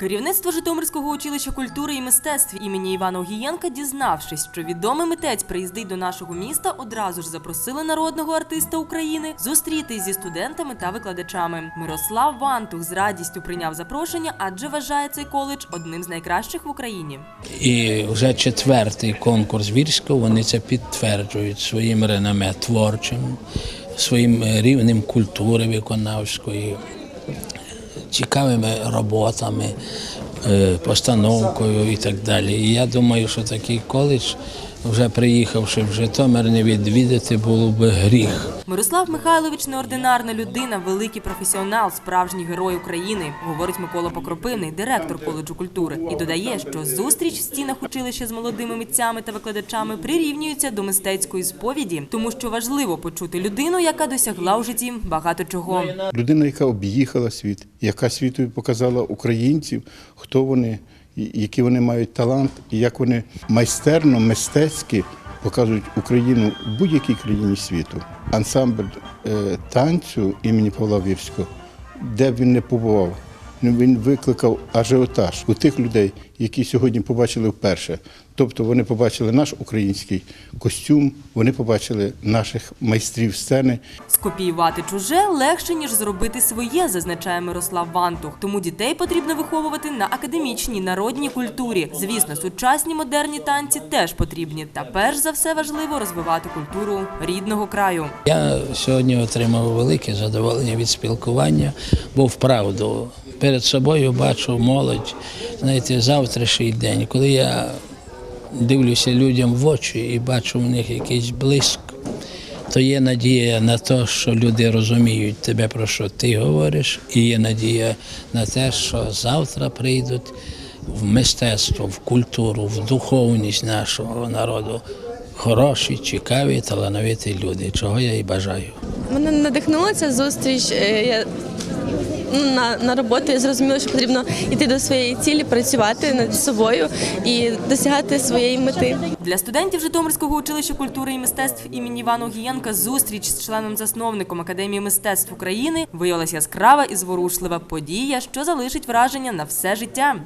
Керівництво Житомирського училища культури і мистецтв імені Івана Огієнка, дізнавшись, що відомий митець приїздить до нашого міста, одразу ж запросили народного артиста України зустрітись зі студентами та викладачами. Мирослав Вантух з радістю прийняв запрошення, адже вважає цей коледж одним з найкращих в Україні. І вже четвертий конкурс вірського вони це підтверджують своїм реноме творчим, своїм рівнем культури виконавської, цікавими роботами, е, постановкою і так далі. І я думаю, що такий коледж, вже приїхавши в Житомир, не відвідати було би гріх. Мирослав Михайлович неординарна людина, великий професіонал, справжній герой України, говорить Микола Покропивний, директор коледжу культури, і додає, що зустріч в стінах училища з молодими митцями та викладачами прирівнюється до мистецької сповіді, тому що важливо почути людину, яка досягла у житті багато чого. Людина, яка об'їхала світ, яка світові показала українців, хто вони, і- який вони мають талант, і як вони майстерно, мистецьки показують Україну в будь-якій країні світу. Ансамбль е, танцю імені Павла Вірського, де б він не побував, він викликав ажіотаж у тих людей, які сьогодні побачили вперше. Тобто вони побачили наш український костюм, вони побачили наших майстрів сцени, Скопіювати чуже легше ніж зробити своє, зазначає Мирослав Вантух. Тому дітей потрібно виховувати на академічній народній культурі. Звісно, сучасні модерні танці теж потрібні. Та перш за все важливо розвивати культуру рідного краю. Я сьогодні отримав велике задоволення від спілкування, бо вправду перед собою бачу молодь, знаєте, завтрашній день, коли я дивлюся людям в очі і бачу в них якийсь блиск, то є надія на те, що люди розуміють тебе, про що ти говориш, і є надія на те, що завтра прийдуть в мистецтво, в культуру, в духовність нашого народу. Хороші, цікаві, талановиті люди, чого я і бажаю. Мене надихнула ця зустріч. Е, Я на, на роботу я зрозуміла, що потрібно йти до своєї цілі, працювати над собою і досягати своєї мети. Для студентів Житомирського училища культури і мистецтв імені Івана Огієнка зустріч з членом-засновником Академії мистецтв України виявилася яскрава і зворушлива подія, що залишить враження на все життя.